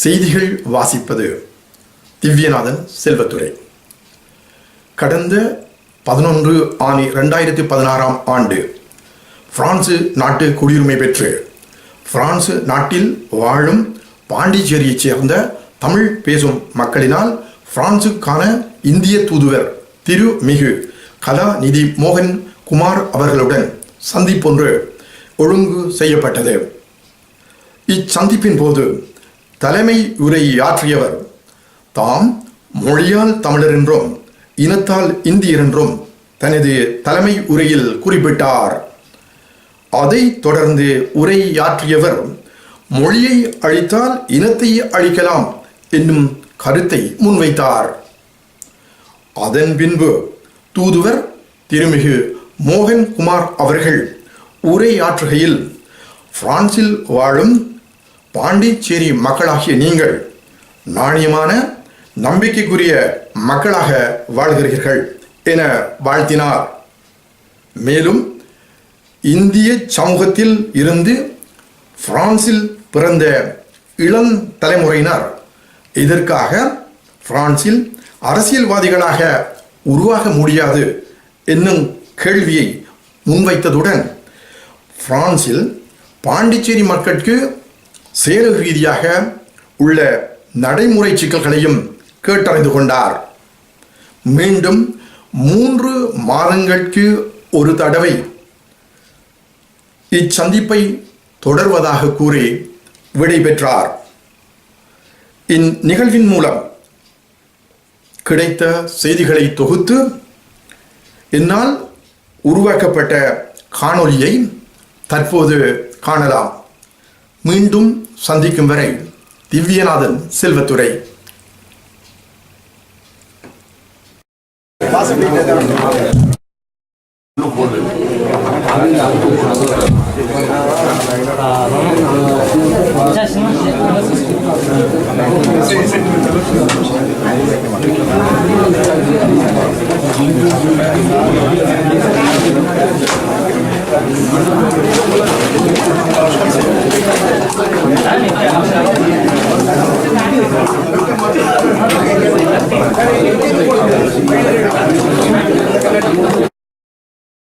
செய்திகள் வாசிப்பது திவ்யநாதன் செல்வத்துறை. கடந்த பதினொன்று ஆணி ரெண்டாயிரத்தி பதினாறாம் ஆண்டு பிரான்சு நாட்டு குடியுரிமை பெற்று பிரான்சு நாட்டில் வாழும் பாண்டிச்சேரியைச் சேர்ந்த தமிழ் பேசும் மக்களினால் பிரான்சுக்கான இந்திய தூதுவர் திரு மிகு கலாநிதி மோகன் குமார் அவர்களுடன் சந்திப்பொன்று ஒழுங்கு செய்யப்பட்டது. இச்சந்திப்பின் போது தலைமை உரையாற்றியவர் தாம் மொழியால் தமிழர் என்றும் இனத்தால் இந்தியர் என்றும் தனது தலைமை உரையில் குறிப்பிட்டார். அதைத் தொடர்ந்து உரையாற்றியவர் மொழியை அழித்தால் இனத்தை அழிக்கலாம் என்னும் கருத்தை முன்வைத்தார். அதன் பின்பு தூதுவர் திருமிகு மோகன்குமார் அவர்கள் உரையாற்றுகையில் பிரான்சில் வாழும் பாண்டிச்சேரி மக்களாகிய நீங்கள் நாணயமான நம்பிக்கைக்குரிய மக்களாக வாழ்கிறீர்கள் என வாழ்த்தினார். மேலும் இந்திய சமூகத்தில் இருந்து பிரான்சில் பிறந்த இளம் தலைமுறையினர் இதற்காக பிரான்சில் அரசியல்வாதிகளாக உருவாக முடியாது என்னும் கேள்வியை முன்வைத்ததுடன் பிரான்சில் பாண்டிச்சேரி மக்களுக்கு செயல் ரீதியாக உள்ள நடைமுறை சிக்கல்களையும் கேட்டறிந்து கொண்டார். மீண்டும் மூன்று மாதங்களுக்கு ஒரு தடவை இச்சந்திப்பை தொடர்வதாக கூறி விடைபெற்றார். இந்நிகழ்வின் மூலம் கிடைத்த செய்திகளை தொகுத்து என்னால் உருவாக்கப்பட்ட காணொளியை தற்போது காணலாம். மீண்டும் சந்திக்கும் வரை திவ்யநாதன் செல்வத்துறை 자, 자신있으시죠?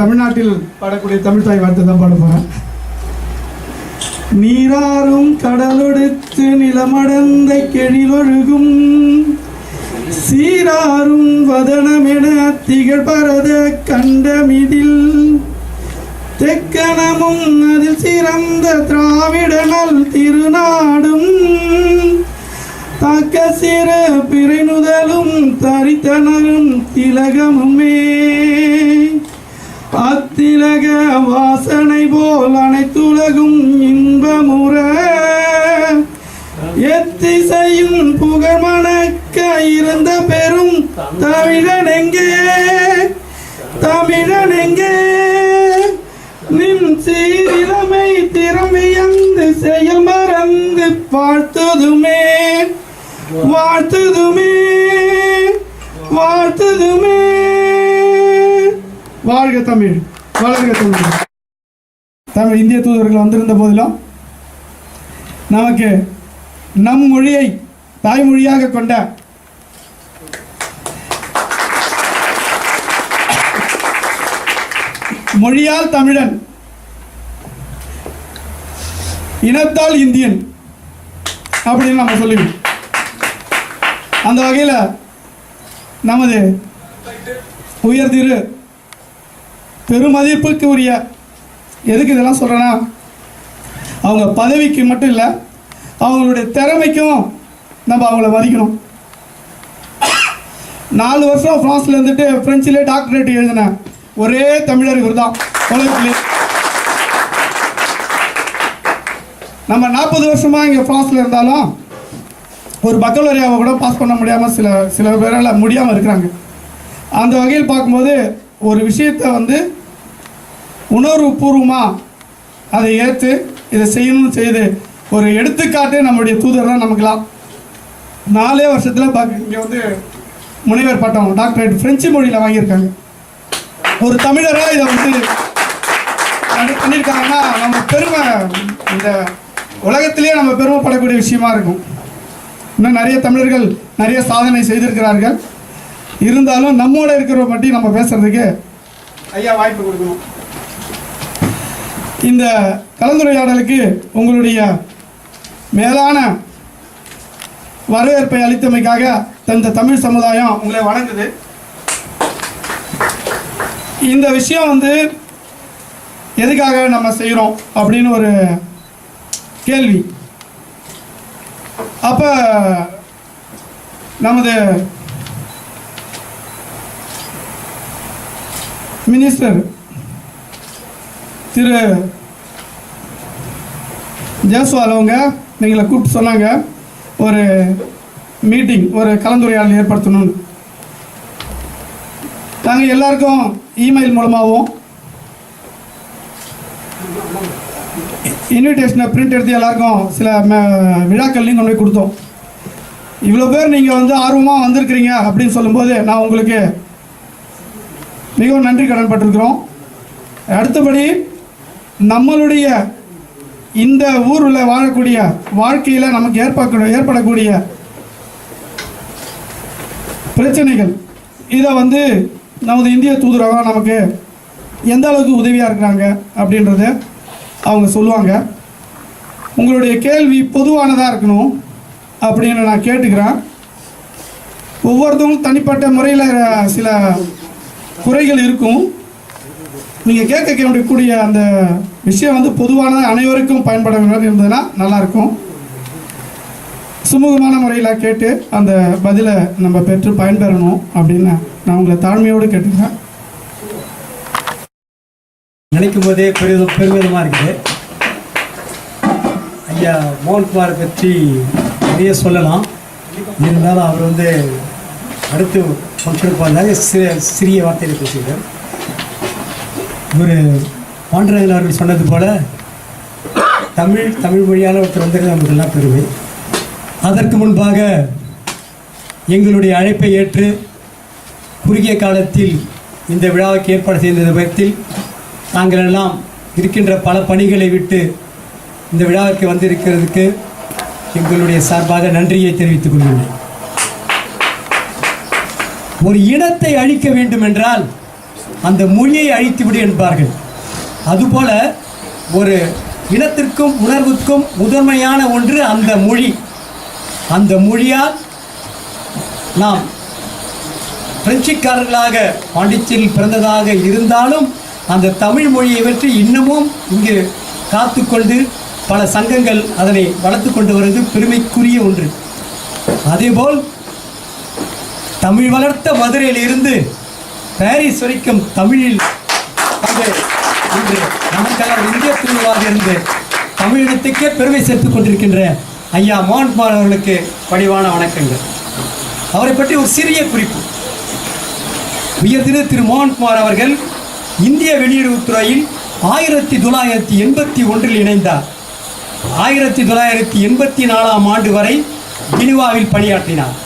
தமிழ்நாட்டில் பாடக்கூடிய தமிழ் தாய் வார்த்தை தான் பாட போறேன். நீராறும் கடலொடுத்து நிலமடந்த கெழிலொழுகும் சீராறும் வதனமென திகழ் பரத கண்டமிதில் தெக்கணமும் அதில் சிறந்த திராவிடனல் திருநாடும். தாக்க சிறு பிறைநுதலும் தரித்தனரும் திலகமுமே. அத்திலக வாசனை போல் அனைத்துலகும் இன்பமுற. எத்திசையும் புகழ் மணக்க இருந்த பெரும் தமிழன் எங்கே தமிழன் எங்கே நின் சீரிழமை திறமையந்து செயல் மறந்து வாழ்த்துதுமே. வாழ்த்துதுமே. வாழ்த்துதுமே. வாழ்க தமிழ் வளர்க தமிழ். தமிழ் இந்திய தூதர்கள் வந்திருந்த போதிலும் நமக்கு நம் மொழியை தாய்மொழியாக கொண்ட மொழியால் தமிழன் இனத்தால் இந்தியன் அப்படின்னு நம்ம சொல்லுவோம். அந்த வகையில் நமது உயர் திரு பெருமதிப்புக்கு உரிய எதுக்கு இதெல்லாம் சொல்கிறேன்னா அவங்க பதவிக்கு மட்டும் இல்லை அவங்களுடைய திறமைக்கும் நம்ம அவங்கள மதிக்கணும். நாலு வருஷம் ஃப்ரான்ஸில் இருந்துட்டு ஃப்ரெஞ்சிலே டாக்டரேட் எழுதினேன் ஒரே தமிழர் இவர் தான் உலகத்திலே நம்ம நாற்பது வருஷமா இங்கே ஃப்ரான்ஸில் இருந்தாலும் ஒரு பக்கலோரியாவை கூட பாஸ் பண்ண முடியாமல் சில சில பேரால் முடியாமல் இருக்கிறாங்க. அந்த வகையில் பார்க்கும்போது ஒரு விஷயத்தை வந்து உணர்வு பூர்வமாக அதை ஏற்று இதை செய்யணும்னு செய்து ஒரு எடுத்துக்காட்டே நம்முடைய தூதர் தான் நமக்குலாம் நாலே வருஷத்தில் பார்க்க இங்கே வந்து முனைவர் பட்டம் டாக்டரேட் ஃப்ரெஞ்சு மொழியில் வாங்கியிருக்காங்க. ஒரு தமிழராக இதை வந்து பண்ணியிருக்காங்கன்னா நம்ம பெருமை இந்த உலகத்திலேயே நம்ம பெருமைப்படக்கூடிய விஷயமா இருக்கும். இன்னும் நிறைய தமிழர்கள் நிறைய சாதனை செய்திருக்கிறார்கள். இருந்தாலும் நம்மோட இருக்கிற பற்றி நம்ம பேசுறதுக்கு ஐயா வாய்ப்பு கொடுக்கணும். இந்த கலந்துரையாடலுக்கு உங்களுடைய மேலான வரவேற்பை அளித்தமைக்காக தந்த தமிழ் சமுதாயம் உங்களை வணங்குது. இந்த விஷயம் வந்து எதுக்காக நம்ம செய்கிறோம் அப்படின்னு ஒரு கேள்வி. அப்போ நமது மினிஸ்டர் திரு ஜேஸ்வால் அவங்க நீங்களை கூப்பிட்டு சொன்னாங்க ஒரு மீட்டிங் ஒரு கலந்துரையாடல் ஏற்படுத்தணும்னு. நாங்கள் எல்லாருக்கும் இமெயில் மூலமாகவும் இன்விடேஷனை பிரிண்ட் எடுத்து எல்லாருக்கும் சில விழாக்கள்லையும் கொண்டு போய் கொடுத்தோம். இவ்வளோ பேர் நீங்கள் வந்து ஆர்வமாக வந்திருக்கிறீங்க அப்படின்னு சொல்லும்போது நான் உங்களுக்கு மிகவும் நன்றி கடன் பட்டிருக்கிறோம். அடுத்தபடி நம்மளுடைய இந்த ஊரில் வாழக்கூடிய வாழ்க்கையில் நமக்கு ஏற்பட ஏற்படக்கூடிய பிரச்சனைகள். இதை வந்து நமது இந்திய தூதரகம் நமக்கு எந்த அளவுக்கு உதவியாக இருக்கிறாங்க அப்படின்றத அவங்க சொல்லுவாங்க. உங்களுடைய கேள்வி பொதுவானதாக இருக்கணும் அப்படின்னு நான் கேட்டுக்கிறேன். ஒவ்வொருத்தவங்களும் தனிப்பட்ட முறையில் சில குறைகள் இருக்கும். நீங்கள் கேட்க கேட்கக்கூடிய அந்த விஷயம் வந்து பொதுவானது அனைவருக்கும் பயன்பட வேண்டும் இருந்ததுன்னா நல்லாயிருக்கும். சுமூகமான முறையில் கேட்டு அந்த பதிலை நம்ம பெற்று பயன்பெறணும் அப்படின்னு நான் உங்களை தாழ்மையோடு கேட்டுக்கிறேன். நினைக்கும் போதே பெரிதும் பெருமிதமாக இருக்குது. ஐயா மோகன்குமார் பற்றி நிறைய சொல்லலாம். இருந்தாலும் அவர் வந்து அடுத்து ஃபங்க்ஷனுக்கு வந்தாங்க சிறிய சிறிய வார்த்தையில் பேசுகிறார் இவர் பாண்டரங்கன் அவர்கள் சொன்னது போல தமிழ் தமிழ் மொழியான ஒருத்தர் வந்தது நமக்கெல்லாம் பெருமை. அதற்கு முன்பாக எங்களுடைய அழைப்பை ஏற்று குறுகிய காலத்தில் இந்த விழாவுக்கு ஏற்பாடு செய்த விதத்தில் நாங்கள் எல்லாம் இருக்கின்ற பல பணிகளை விட்டு இந்த விழாவிற்கு வந்திருக்கிறதுக்கு எங்களுடைய சார்பாக நன்றியை தெரிவித்துக் கொள்கிறேன் ஒரு இனத்தை அழிக்க வேண்டும் என்றால் அந்த மொழியை அழித்துவிடு என்பார்கள். அதுபோல ஒரு இனத்திற்கும் உணர்வுக்கும் முதன்மையான ஒன்று அந்த மொழி. அந்த மொழியால் நாம் பிரெஞ்சுக்காரர்களாக பாண்டிச்சேரியில் பிறந்ததாக இருந்தாலும் அந்த தமிழ் மொழியை பற்றி இன்னமும் இங்கு காத்துக்கொண்டு பல சங்கங்கள் அதனை வளர்த்து கொண்டு வருவது பெருமைக்குரிய ஒன்று. அதேபோல் தமிழ் வளர்த்த மதுரையில் இருந்து பாரிஸ் வரைக்கும் தமிழில் வந்து இன்று நமக்கெல்லாம் இந்திய துணிவாக இருந்து தமிழினத்துக்கே பெருமை சேர்த்துக் கொண்டிருக்கின்ற ஐயா மோகன்குமார் அவர்களுக்கு பணிவான வணக்கங்கள். அவரை பற்றி ஒரு சிறிய குறிப்பு. உயர் திரு மோகன்குமார் அவர்கள் இந்திய வெளியுறவுத்துறையில் ஆயிரத்தி தொள்ளாயிரத்தி எண்பத்தி ஒன்றில் இணைந்தார். ஆயிரத்தி தொள்ளாயிரத்தி எண்பத்தி நாலாம் ஆண்டு வரை கினிவாவில் பணியாற்றினார்.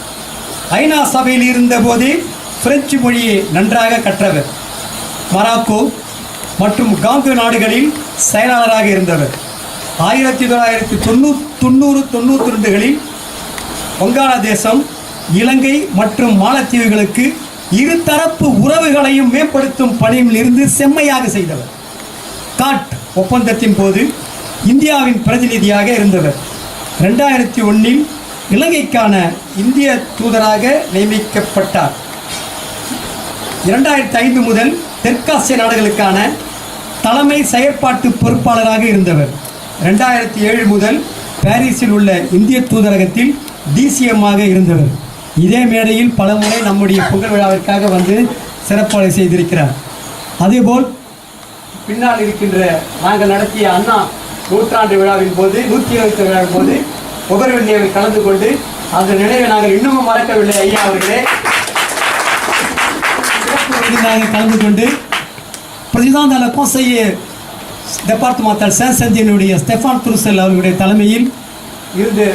ஐநா சபையில் இருந்தபோதே பிரெஞ்சு மொழியை நன்றாக கற்றவர். மராக்கோ மற்றும் காங்கு நாடுகளில் செயலாளராக இருந்தவர். ஆயிரத்தி தொள்ளாயிரத்தி தொண்ணூ தொண்ணூறு தொண்ணூற்றி ரெண்டுகளில் வங்காளதேசம் இலங்கை மற்றும் மாலத்தீவுகளுக்கு இருதரப்பு உறவுகளையும் மேம்படுத்தும் பணியில் இருந்து செம்மையாக செய்தவர். காட் ஒப்பந்தத்தின் போது இந்தியாவின் பிரதிநிதியாக இருந்தவர். ரெண்டாயிரத்தி ஒன்றில் இலங்கைக்கான இந்திய தூதராக நியமிக்கப்பட்டார். இரண்டாயிரத்தி ஐந்து முதல் தெற்காசிய நாடுகளுக்கான தலைமை செயற்பாட்டு பொறுப்பாளராக இருந்தவர். ரெண்டாயிரத்தி ஏழு முதல் பாரிஸில் உள்ள இந்திய தூதரகத்தில் டிசிஎம்மாக இருந்தவர். இதே மேடையில் பலமுறை நம்முடைய புகழ் விழாவிற்காக வந்து சிறப்பாக செய்திருக்கிறார். அதேபோல் பின்னால் இருக்கின்ற நாங்கள் நடத்திய அண்ணா நூற்றாண்டு விழாவின் போது நூற்றி இருபத்தி விழாவின் போது புகழ்வெள்ளியவில் கலந்து கொண்டு அந்த நினைவை நாங்கள் இன்னமும் மறக்கவில்லை ஐயா அவர்களே. கலந்து கொண்டு பிரதிதான் de la departmental départemental Stephane துருசல் அவர்களுடைய தலைமையில் இருந்து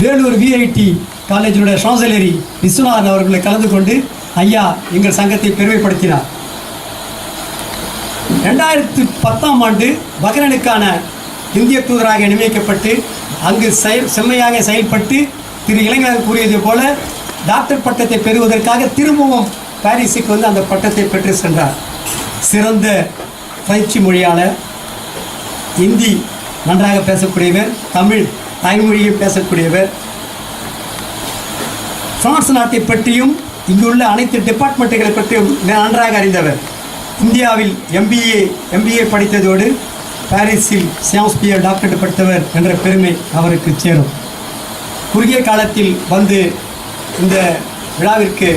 வேலூர் விஐடி காலேஜினுடைய சான்சலரி விஸ்வநாதன் அவர்களை கலந்து கொண்டு ஐயா எங்கள் சங்கத்தை பெருமைப்படுத்தினார். ரெண்டாயிரத்தி பத்தாம் ஆண்டு பக்ரனுக்கான இந்திய தூதராக நியமிக்கப்பட்டு அங்கு செயல் செம்மையாக செயல்பட்டு திரு இளைஞர் கூறியது போல டாக்டர் பட்டத்தை பெறுவதற்காக திரும்பவும் பாரிஸுக்கு வந்து அந்த பட்டத்தை பெற்று சென்றார். சிறந்த பயிற்சி மொழியாளர் இந்தி நன்றாக பேசக்கூடியவர் தமிழ் தாய்மொழியை பேசக்கூடியவர். பிரான்ஸ் நாட்டை பற்றியும் இங்குள்ள அனைத்து டிபார்ட்மெண்ட்டுகளை பற்றியும் நன்றாக அறிந்தவர். இந்தியாவில் எம்பிஏ எம்பிஏ படித்ததோடு பாரிஸில் சியாம்ஸ்பியர் டாக்டர் படித்தவர் என்ற பெருமை அவருக்கு சேரும். குறுகிய காலத்தில் வந்து இந்த விழாவிற்கு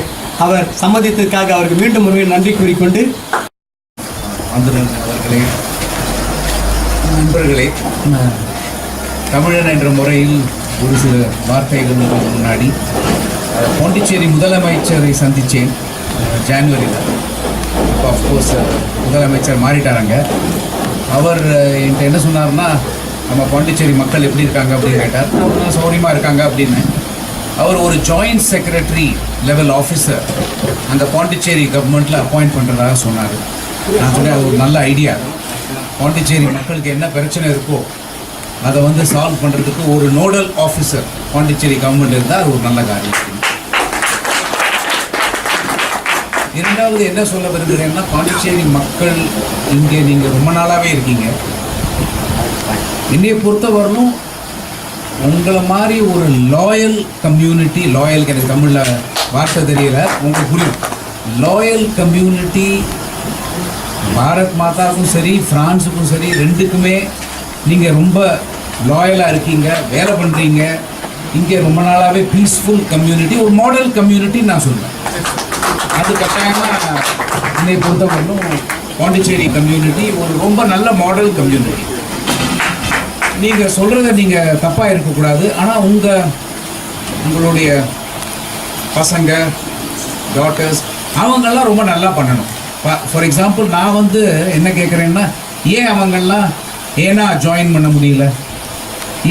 அவர் சம்மதித்ததுக்காக அவருக்கு மீண்டும் ஒரு நன்றி கூறிக்கொண்டு ஆந்திரன் அவர்களே நண்பர்களே தமிழன் என்ற முறையில் ஒரு சில வார்த்தைகள் முன்னாடி. பாண்டிச்சேரி முதலமைச்சரை சந்தித்தேன் ஜான்வரியில். இப்போ அஃப்கோர்ஸ் முதலமைச்சர் மாறிட்டாராங்க அவர் என்கிட்ட என்ன சொன்னார்னா நம்ம பாண்டிச்சேரி மக்கள் எப்படி இருக்காங்க அப்படின்னு கேட்டார். அவங்க சௌரியமாக இருக்காங்க அப்படின்னு. அவர் ஒரு ஜாயிண்ட் செக்ரட்டரி லெவல் ஆஃபீஸர் அந்த பாண்டிச்சேரி கவர்மெண்ட்டில் அப்பாயிண்ட் பண்ணுறதாக சொன்னார். நான் சொன்னேன் அது ஒரு நல்ல ஐடியா பாண்டிச்சேரி மக்களுக்கு என்ன பிரச்சனை இருக்கோ அதை வந்து சால்வ் பண்ணுறதுக்கு ஒரு நோடல் ஆஃபீஸர் பாண்டிச்சேரி கவர்மெண்ட் இருந்தால் அது ஒரு நல்ல காரியம். இரண்டாவது என்ன சொல்ல விரும்புகிறேன்னா பாண்டிச்சேரி மக்கள் இங்கே நீங்கள் ரொம்ப நாளாகவே இருக்கீங்க. என்னையை பொறுத்தவரையிலும் உங்களை மாதிரி ஒரு லாயல் கம்யூனிட்டி லாயலுக்கு எனக்கு தமிழில் வார்த்தை தெரியல உங்களுக்கு புரியும். லாயல் கம்யூனிட்டி பாரத் மாதாவுக்கும் சரி ஃப்ரான்ஸுக்கும் சரி ரெண்டுக்குமே நீங்கள் ரொம்ப லாயலாக இருக்கீங்க வேலை பண்ணுறீங்க இங்கே ரொம்ப நாளாகவே பீஸ்ஃபுல் கம்யூனிட்டி ஒரு மாடல் கம்யூனிட்டி நான் சொல்லுவேன் அது கட்டாயமாக என்னை பொறுத்தவரையிலும் பாண்டிச்சேரி கம்யூனிட்டி ஒரு ரொம்ப நல்ல மாடல் கம்யூனிட்டி நீங்கள் சொல்கிறத நீங்கள் தப்பாக இருக்கக்கூடாது. ஆனால் உங்கள் உங்களுடைய பசங்க டாட்டர்ஸ் அவங்கெல்லாம் ரொம்ப நல்லா பண்ணணும். ஃபார் எக்ஸாம்பிள் நான் வந்து என்ன கேட்குறேன்னா ஏன் அவங்கெல்லாம் ஏன்னா ஜாயின் பண்ண முடியல?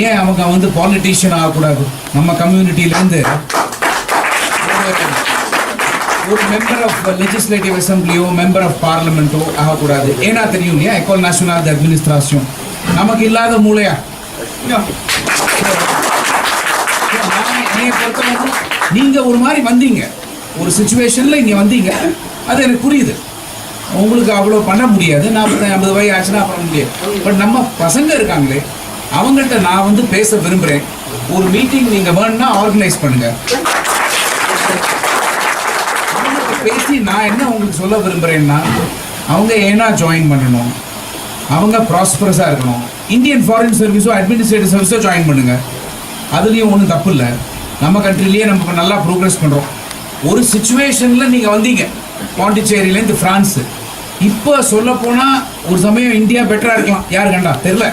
ஏன் அவங்க வந்து பாலிட்டிஷியன் ஆகக்கூடாது? நம்ம கம்யூனிட்டியிலேருந்து ஒரு மெம்பர் ஆஃப் லெஜிஸ்லேட்டிவ் அசம்பிளியோ மெம்பர் ஆஃப் பார்லிமெண்ட்டோ ஆகக்கூடாது. ஏன்னா தெரியும் இல்லையா? எக்கோல் நேஷனல் த அட்மினிஸ்ட்ரேஷன் நமக்கு இல்லாத மூளையா? நீங்கள் நீங்க ஒரு மாதிரி வந்தீங்க. ஒரு சுச்சுவேஷன்ல இங்க வந்தீங்க. அது எனக்கு புரியுது. உங்களுக்கு அவ்வளோ பண்ண முடியாது. நாற்பது ஐம்பது வயது ஆச்சுன்னா பண்ண முடியாது. பட் நம்ம பசங்க இருக்காங்களே அவங்கள்ட்ட நான் வந்து பேச விரும்புகிறேன் ஒரு மீட்டிங் நீங்கள் வேணும்னா ஆர்கனைஸ் பண்ணுங்கள் பேசி நான் என்ன உங்களுக்கு சொல்ல விரும்புகிறேன்னா அவங்க ஏன்னா ஜாயின் பண்ணணும். அவங்க ப்ராஸ்பரஸாக இருக்கணும். இந்தியன் ஃபாரின் சர்வீஸோ அட்மினிஸ்ட்ரேட்டிவ் சர்வீஸோ ஜாயின் பண்ணுங்கள் அதுலேயும் ஒன்றும் தப்பு இல்லை. நம்ம கண்ட்ரிலேயே நம்ம நல்லா ப்ரோக்ரஸ் பண்ணுறோம் ஒரு சுச்சுவேஷனில் நீங்கள் வந்தீங்க. பாண்டிச்சேரியிலேருந்து ஃப்ரான்ஸு இப்போ சொல்ல போனால் ஒரு சமயம் இந்தியா பெட்டராக இருக்கலாம். யார் கண்டா? தெரில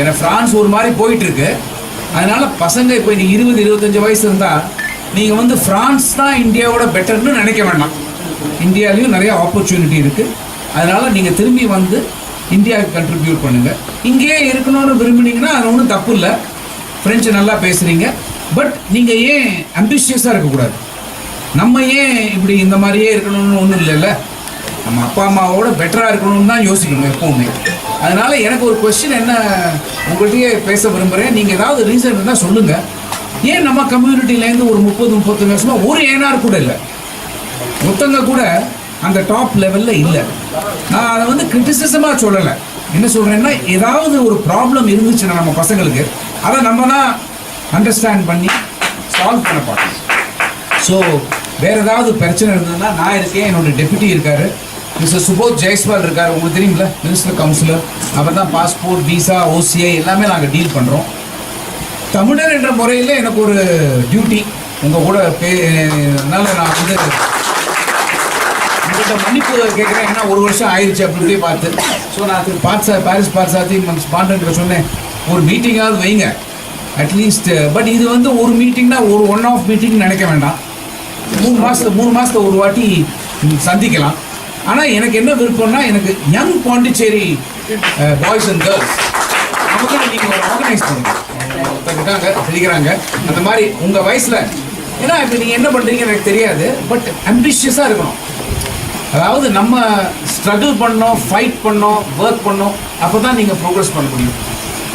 ஏன்னா ஃப்ரான்ஸ் ஒரு மாதிரி போயிட்டுருக்கு அதனால் பசங்க இப்போ இன்னைக்கு இருபது இருபத்தஞ்சி வயசு இருந்தால் நீங்கள் வந்து ஃப்ரான்ஸ் தான் இந்தியாவோட பெட்டர்னு நினைக்க வேண்டாம். இந்தியாலையும் நிறைய ஆப்பர்ச்சுனிட்டி இருக்குது அதனால் நீங்கள் திரும்பி வந்து இந்தியாவுக்கு கண்ட்ரிபியூட் பண்ணுங்கள் இங்கேயே இருக்கணும்னு விரும்புனீங்கன்னா அது ஒன்றும் தப்பு இல்லை. ஃப்ரெஞ்சு நல்லா பேசுகிறீங்க பட் நீங்கள் ஏன் அம்பிஷியஸாக இருக்கக்கூடாது? நம்ம ஏன் இப்படி இந்த மாதிரியே இருக்கணும்னு ஒன்றும் இல்லைல்ல? நம்ம அப்பா அம்மாவோட பெட்டராக இருக்கணும்னு தான் யோசிக்கணும் எப்போவுமே. அதனால் எனக்கு ஒரு கொஸ்டின் என்ன உங்கள்கிட்டயே பேச விரும்புகிறேன் நீங்கள் ஏதாவது ரீசன் இருந்தால் சொல்லுங்கள் ஏன் நம்ம கம்யூனிட்டிலேருந்து ஒரு முப்பது முப்பத்தஞ்சு வருஷமாக ஒரு ஏனார் கூட இல்லை? மொத்தங்க கூட அந்த டாப் லெவலில் இல்லை. நான் அதை வந்து கிரிட்டிசிசமாக சொல்லலை. என்ன சொல்கிறேன்னா ஏதாவது ஒரு ப்ராப்ளம் இருந்துச்சுன்னா நம்ம பசங்களுக்கு அதை நம்ம தான் அண்டர்ஸ்டாண்ட் பண்ணி சால்வ் பண்ண பார்க்கணும் ஸோ வேற ஏதாவது பிரச்சனை இருந்ததுன்னா நான் இருக்கேன் என்னோட டெபுட்டி இருக்கார். மிஸ்டர் சுபோத் ஜெய்ஸ்வால் இருக்கார். உங்களுக்கு தெரியுங்களா மினிஸ்டர் கவுன்சிலர் அவர் தான் பாஸ்போர்ட் விசா ஓசிஐ எல்லாமே நாங்கள் டீல் பண்ணுறோம் தமிழர் என்ற முறையில் எனக்கு ஒரு டியூட்டி உங்கள் கூட பே நான் வந்து உங்கள்கிட்ட மன்னிப்பு கேட்குறேன். ஏன்னா ஒரு வருஷம் ஆயிடுச்சு அப்படின்ட்டு பார்த்து. ஸோ நான் திரு பாட்சா பாரிஸ் பாட்சாத்தி ஸ்பாண்டன்கிட்ட சொன்னேன். ஒரு மீட்டிங்காவது வைங்க. அட்லீஸ்ட் பட் இது வந்து ஒரு மீட்டிங்னா ஒரு ஒன் ஆஃப் மீட்டிங் நினைக்க வேண்டாம். மூணு மாதத்துல மூணு மாதத்துல ஒரு வாட்டி சந்திக்கலாம். ஆனால் எனக்கு என்ன விருப்பம்னா எனக்கு young Pondicherry boys and girls அவங்க நீங்கள் ஆர்கனைஸ் பண்ணுங்கள் ஒருத்தருக்காங்க தெளிக்கிறாங்க அந்த மாதிரி உங்கள் வயசில் ஏன்னா இப்போ நீங்கள் என்ன பண்ணுறீங்க எனக்கு தெரியாது பட் அம்பிஷியஸாக இருக்கணும். அதாவது நம்ம ஸ்ட்ரகிள் பண்ணோம் ஃபைட் பண்ணோம் ஒர்க் பண்ணோம் அப்போ தான் நீங்கள் ப்ரோக்ரஸ் பண்ண முடியும்.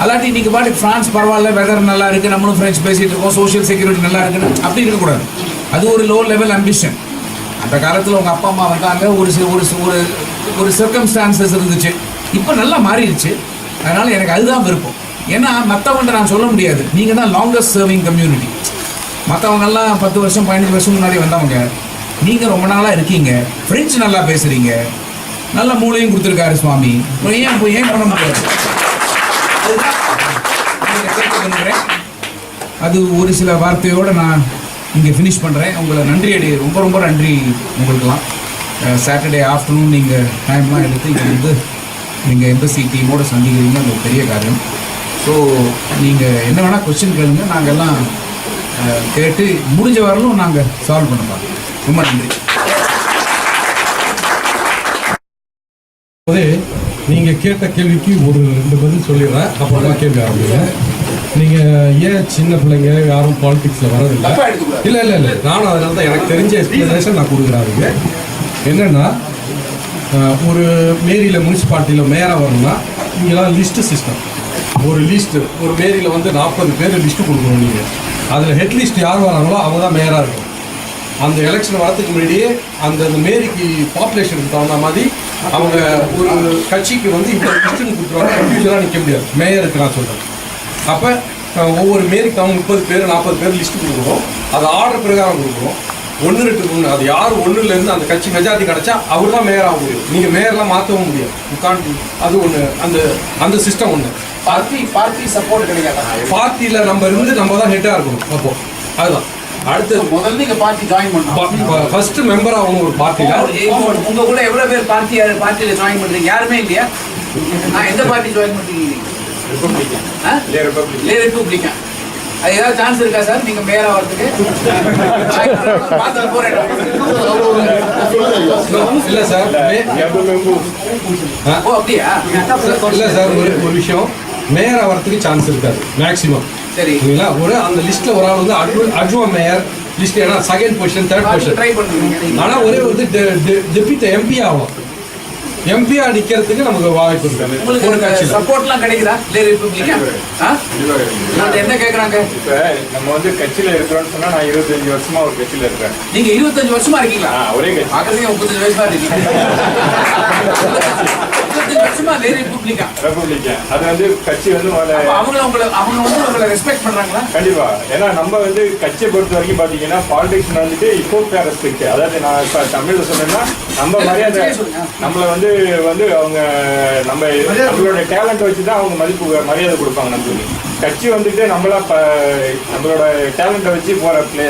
அல்லாட்டி நீங்கள் பாட்டு ஃப்ரான்ஸ் பரவாயில்ல வெதர் நல்லா இருக்குது நம்மளும் ஃப்ரெண்ட்ஸ் பேசிகிட்டு இருக்கோம் சோஷியல் செக்யூரிட்டி நல்லா இருக்குன்னு அப்படி இருக்கக்கூடாது. அது ஒரு லோ லெவல் அம்பிஷன் அந்த காலத்தில் உங்கள் அப்பா அம்மா வந்தாங்க ஒரு சில ஒரு ஒரு ஒரு சர்க்கம்ஸ்டான்சஸ் இருந்துச்சு. இப்போ நல்லா மாறிடுச்சு. அதனால் எனக்கு அதுதான் விருப்பம். ஏன்னா மற்றவங்கள்ட்ட நான் சொல்ல முடியாது. நீங்கள் தான் லாங்கஸ்ட் சர்விங் கம்யூனிட்டி மற்றவங்கெல்லாம் பத்து வருஷம் பதினஞ்சு வருஷம் முன்னாடி வந்தவங்க. நீங்கள் ரொம்ப நாளாக இருக்கீங்க. ஃப்ரெஞ்சு நல்லா பேசுகிறீங்க நல்ல மூளையும் கொடுத்துருக்காரு சுவாமி. ஏன் போய் ஏன் பண்ண முடியாது? அதுதான் அது ஒரு சில வார்த்தையோடு நான் இங்கே ஃபினிஷ் பண்ணுறேன் உங்களை நன்றி அடி ரொம்ப ரொம்ப நன்றி உங்களுக்கெல்லாம். சாட்டர்டே ஆஃப்டர்நூன் நீங்கள் டைம்லாம் எடுத்து இங்கே வந்து நீங்கள் எம்பசி டீமோடு சந்திக்கிறீங்க. அது ஒரு பெரிய காரியம். ஸோ நீங்கள் என்ன வேணால் கொஸ்டின் கேளுங்க. நாங்கள் எல்லாம் அஹ், கேட்டு முடிஞ்ச வரலும் நாங்கள் சால்வ் பண்ண பார்ப்போம். ரொம்ப நன்றி. அதே நீங்க கேட்ட கேள்விக்கு ஒரு ரெண்டு பதில் சொல்லிடுறேன். அப்புறமா கேள்வி ஆரம்பிங்க. நீங்க ஏன் சின்ன பிள்ளைங்க யாரும் பாலிடிக்ஸ்ல வரதில்லை. இல்ல இல்ல இல்ல. நானும் அதனால தான் எனக்கு தெரிஞ்ச எக்ஸ்பிளனேஷன் நான் கொடுக்குறாருங்க என்னன்னா ஒரு மேரியில் முனிசிபாலிட்டியில் மேயராக வரணும்னா இங்கெல்லாம் லிஸ்ட்டு சிஸ்டம் ஒரு லிஸ்ட் ஒரு மேரியில் வந்து நாற்பது பேர் லிஸ்ட்டு கொடுக்கணும் நீங்கள் அதில் ஹெட் லிஸ்ட் யார் வராங்களோ அவங்க தான் மேயராக இருக்கும் அந்த எலெக்ஷன் வரதுக்கு முன்னாடியே அந்த அந்த மேரிக்கு பாப்புலேஷனுக்கு தகுந்த மாதிரி அவங்க ஒரு கட்சிக்கு வந்து இப்போ லிஸ்ட்டுன்னு கொடுத்துருவாங்க. இண்டிவிஜுவலாக நிற்க முடியாது. மேயருக்கு நான் சொல்கிறேன் அப்போ ஒவ்வொரு மேரிக்கு அவங்க முப்பது பேர் நாற்பது பேர் லிஸ்ட்டு கொடுக்குறோம் அது ஆர்டர் பிரகாரம் கொடுக்குறோம் ஒன்று ரெண்டு மூணு அது யார் ஒன்றுலேருந்து அந்த கட்சி மெஜாரிட்டி கிடச்சா அவர் தான் மேயர் ஆக முடியும். நீங்கள் மேயர்லாம் மாற்றவும் முடியாது. உட்காந்து அது ஒன்று அந்த அந்த சிஸ்டம் ஒன்று பார்ட்டி பார்ட்டி சப்போர்ட் கிடைக்காதா? பார்ட்டியில் நம்ம இருந்து நம்ம தான் ஹெட்டாக இருக்கணும். அப்போ அதுதான். அடுத்தது முதல்ல நீங்க பார்ட்டி ஜாயின் பண்ணணும். ஃபர்ஸ்ட் மெம்பர் ஆகணும் ஒரு பார்ட்டியில் உங்க கூட எவ்வளவு பேர் பார்ட்டி பார்ட்டியில ஜாயின் பண்றீங்க? யாருமே இல்லையா? ஆ, எந்த பார்ட்டி ஜாயின் பண்றீங்க ஆ? லே ரிப்பப்ளிக்கன் அது ஏதாவது சான்ஸ் இருக்கா சார் நீங்க மேயர் ஆகிறதுக்கு இல்லை சார் ஓ அப்படியா? இல்லை சார் ஒரு ஒரு விஷயம். மேயர் ஆகிறதுக்கு சான்ஸ் இருக்காது மேக்ஸிமம் சரி. சரிங்களா ஒரு அந்த லிஸ்ட்ல ஒரு ஆள் வந்து அட்வ அட்வா மேயர் லிஸ்ட் ஏன்னா second position third position try பண்ணுங்க ஆனா ஒரே வந்து டெபியூட் எம்பி ஆகும். எம்பியா நிக்கிறதுக்கு நமக்கு வாய்ப்பு இருக்கு. ஒரு கட்சியில். சப்போர்ட்லாம் கிடைக்குதா? லே ரிப்பப்ளிக்கன் என்ன கேக்குறாங்க? இப்ப நம்ம வந்து கட்சியில இருக்கிறோம்னு சொன்னா நான் இருபத்தஞ்சு வருஷமா ஒரு கட்சியில இருக்கேன். நீங்க இருபத்தஞ்சு வருஷமா இருக்கீங்களா? ஒரே கட்சி. பார்க்கறதுக்கு முப்பத்தஞ்சு வயசா இருக்கீங்க வருஷமா அது வந்து கட்சி வந்து அவங்கள உங்களை அவங்க வந்து உங்களை ரெஸ்பெக்ட் பண்றாங்களா? கண்டிப்பா. ஏன்னா நம்ம வந்து கட்சியை பொறுத்த வரைக்கும் பாத்தீங்கன்னா பாலிடிக்ஸ் வந்துட்டு இப்போ ரெஸ்பெக்ட் அதாவது நான் இப்ப தமிழ்ல சொன்னேன்னா நம்ம மரியாதை நம்மள வந்து வந்து அவங்க நம்ம நம்மளோட டேலண்ட் வச்சு தான் அவங்க மதிப்பு மரியாதை கொடுப்பாங்க நம்மளுக்கு கட்சி வந்துட்டு நம்மளா நம்மளோட டேலண்ட்டை வச்சு போற பிளே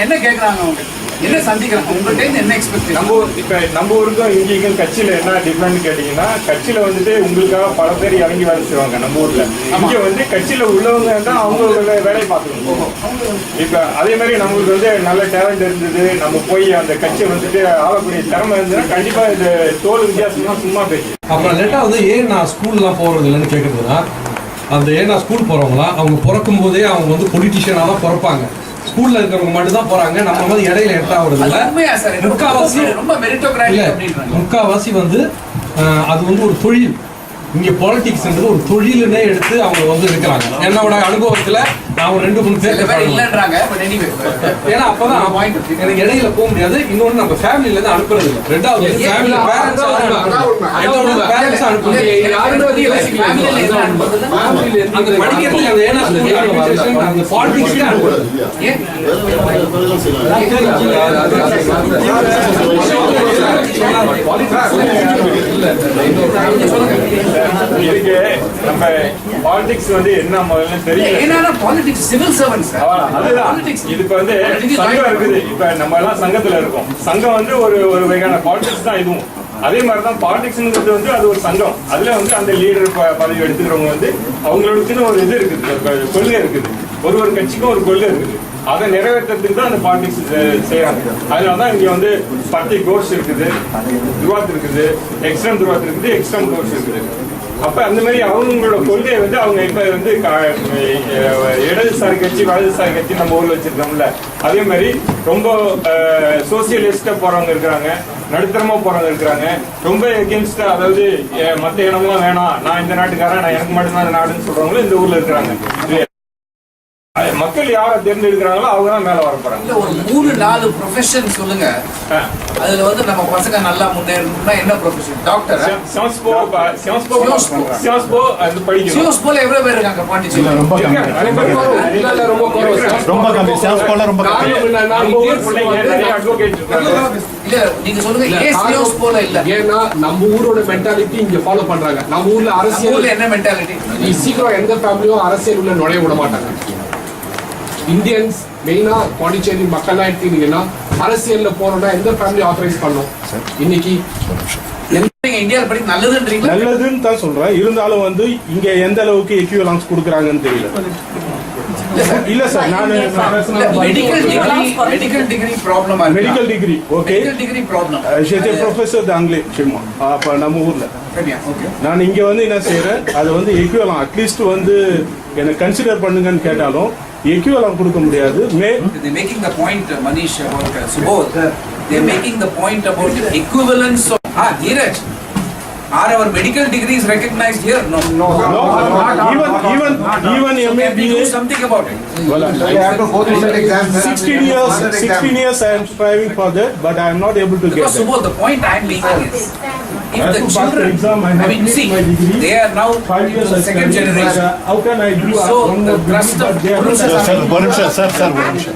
என்ன கேக்குறாங்க அவங்க? என்ன சந்திக்கிறாங்க உங்கள்ட்ட இருந்து என்ன எக்ஸ்பெக்ட் நம்ம இப்ப நம்ம ஊருக்கும் இங்கேயும் கட்சியில என்ன டிஃபரெண்ட் கேட்டீங்கன்னா கட்சியில வந்துட்டு உங்களுக்காக பல பேர் இறங்கி வேலை செய்வாங்க நம்ம ஊர்ல. இங்க வந்து கட்சியில உள்ளவங்க தான் அவங்க வேலையை பார்க்கணும். இப்ப அதே மாதிரி நம்மளுக்கு வந்து நல்ல டேலண்ட் இருந்தது. நம்ம போய் அந்த கட்சியை வந்துட்டு ஆளக்கூடிய திறமை இருந்ததுன்னா கண்டிப்பா இது தோல் வித்தியாசம்னா சும்மா பேச்சு அப்புறம் லெட்டா வந்து ஏன் நான் ஸ்கூல்லாம் போறது இல்லைன்னு கேட்குறதுனா அந்த ஏன் நான் ஸ்கூல் போறவங்களாம் அவங்க பிறக்கும் போதே அவங்க வந்து பொலிட்டிஷியனாக தான் பிறப்பாங்க. ஸ்கூல்ல இருக்கிறவங்க மட்டும் தான் போறாங்க. நம்ம வந்து இடையில எட்டா வருது அது உண்மையா சார்? முக்காவாசி ரொம்ப முக்காவாசி வந்து அது வந்து ஒரு தொழில். இங்க பாலிடிக்ஸ்ன்றது ஒரு தொழிலுன்னே எடுத்து அவங்க வந்து இருக்கிறாங்க. என்னோட அனுபவத்துல நான் ரெண்டு மூணு பேர் இல்லன்றாங்க ஏன்னா அப்பதான் எனக்கு இடையில போக முடியாது. இன்னொன்னு நம்ம ஃபேமிலில இருந்து அனுப்புறது இல்லை. ரெண்டாவது ஃபேமிலி பேரண்ட்ஸ் அனுப்புறது அந்த படிக்கிறதுக்கு அந்த ஏன்னா அந்த பாலிடிக்ஸ்க்கு அனுப்புறது இதுக்கு நம்ம பாலிடிக்ஸ் வந்து என்ன முதல்ல தெரியல. ஏன்னா பாலிடிக்ஸ் சிவில் சர்வன்ஸ் அவ்வளவு. அதுதான். இதுக்கு வந்து சங்கம் இருக்குது. இப்ப நம்ம எல்லாம் சங்கத்துல இருக்கோம். சங்கம் வந்து ஒரு ஒரு வகையான பாலிடிக்ஸ் தான் இதுவும். அதே மாதிரி தான் பாலிடிக்ஸ்ங்கிறது வந்து அது ஒரு சங்கம். அதுல வந்து அந்த லீடர் பதவி எடுத்துக்கிறவங்க வந்து அவங்களுக்குன்னு ஒரு இது இருக்குது. கொள்கை இருக்குது. ஒரு ஒரு கட்சிக்கும் ஒரு கொள்கை இருக்குது. அதை நிறைவேற்றத்துக்கு தான் அந்த பாலிடிக்ஸ் செய்யறாங்க அதனால தான் இங்க வந்து பத்து கோர்ஸ் இருக்குது துருவாத் இருக்குது எக்ஸ்ட்ரம் துருவாத் இருக்குது எக்ஸ்ட்ரம் கோர்ஸ் இருக்குது. அப்ப அந்த மாதிரி அவங்களோட கொள்கையை வந்து அவங்க இப்ப வந்து இடதுசாரி கட்சி வலதுசாரி கட்சி நம்ம ஊர்ல வச்சிருக்கோம்ல. அதே மாதிரி ரொம்ப சோசியலிஸ்டா போறவங்க இருக்கிறாங்க நடுத்தரமா போறவங்க இருக்கிறாங்க. ரொம்ப எகென்ஸ்டா அதாவது மத்த இடமெல்லாம் வேணாம். நான் இந்த நாட்டுக்காரன் நான் எனக்கு மட்டும்தான் இந்த நாடுன்னு சொல்றவங்களும் இந்த ஊர்ல இருக்கிறாங்க. மக்கள் யாரை தேர்ந்தெடுக்கிறாங்களோ அவங்க தான் மேல வர போறாங்க. இல்ல ஒரு மூணு நாலு ப்ரொஃபஷன் சொல்லுங்க. அதுல வந்து நம்ம பசங்க நல்லா முன்னேறணும்னா என்ன ப்ரொஃபஷன் டாக்டர் Sciences Po, ப- Sciences Po, Sciences Po. Sciences Po அது படிக்கணும். சியோஸ் போல எவ்வளவு பேர் இருக்காங்க? பாண்டிச்சேரி. ரொம்ப கம்மி. இருக்காங்க. ரொம்ப கம்மி. சேல்ஸ் போல ரொம்ப கம்மி. இல்ல நீங்க சொல்லுங்க. இல்ல, ஏன் சியோஸ் காரணம் போல இல்ல? ஏன்னா நம்ம ஊரோட மென்டாலிட்டி இங்க ஃபாலோ பண்றாங்க. நம்ம ஊர்ல அரசியல் ஊர்ல என்ன மென்டாலிட்டி நீ சீக்கிரம் எந்த ஃபேமிலியும் அரசியல் உள்ள நுழைய விட மாட்டாங்க. இந்தியன்ஸ் மெயினா பாண்டிச்சேரி மக்கள்லாம் எடுத்தீங்கன்னா அரசியல்ல போறோம்னா எந்த ஃபேமிலி ஆத்தரைஸ் பண்ணும்? இன்னைக்கு நல்லதுன்னு தான் சொல்றேன். இருந்தாலும் வந்து இங்க எந்த அளவுக்கு எக்யூவலான்ஸ் கொடுக்குறாங்கன்னு தெரியல. இல்ல சார். நான் medical degree medical degree problem medical degree okay degree problem professor தாங்களே சும்மா அப்ப நம்ம ஊர்ல. ஓகே நான் இங்க வந்து என்ன செய்யறேன் அது வந்து எக்யூவலாம் அட்லீஸ்ட் வந்து எனக்கு கன்சிடர் பண்ணுங்கன்னு கேட்டாலும் எக்யூவலாம் கொடுக்க முடியாது மே They're making the point, Manish, about uh, Subodh. They're making the point about the equivalence of. Ah, Dheeraj. Are our medical degrees recognized here? No. No. no, no, even even even MA BA. something about it. Well, I have to go through that exam. 16 years, 16 years I am striving for that, but I am not able to because, get. Because the point I am making is, if the children, exam, I, I mean, see, they are now five years second uh, generation. How can I do? So the trust of sir, permission, sir, sir, permission.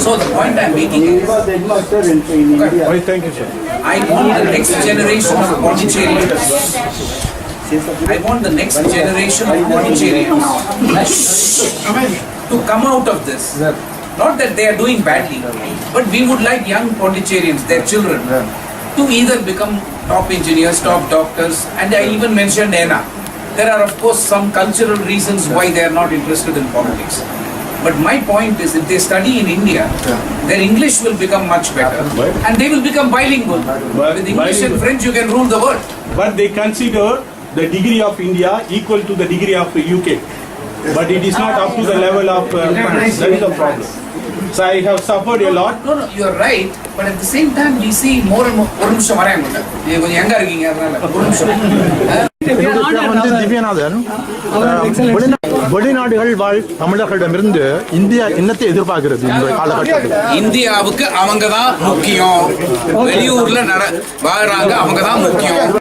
So the point I am making is. Why, thank you, sir. I want the next generation of Pondicherryans. I want the next generation of Pondicherryans to come out of this. Not that they are doing badly, but we would like young Pondicherryans, their children, to either become top engineers, top doctors, and I even mentioned ENA. There are of course some cultural reasons why they are not interested in politics. But my point is if they study in India, their English will become much better But- and they will become bilingual. But With English and bilingual. French you can rule the world. But they consider the degree of India equal to the degree of UK. But it is not up to the level of uh, France. That is the problem. So I have suffered a lot. No, no, you are right. But at the same time, we see more and more. ஒரு நிமிஷம் வரேன் உங்கள்ட்ட. நீங்க கொஞ்சம் யங்கா இருக்கீங்க அதனால ஒரு நிமிஷம் அஹ், நான் வந்து திவ்யநாதன் அஹ், வெளிநா- வெளிநாடுகள் வாழ் தமிழர்களிடமிருந்து இந்தியா என்னத்தை எதிர்பார்க்கிறது இந்த காலகட்டத்தில்? இந்தியாவுக்கு அவங்க தான் முக்கியம். வெளியூர்ல நட வாழ்றாங்க அவங்க தான் முக்கியம்.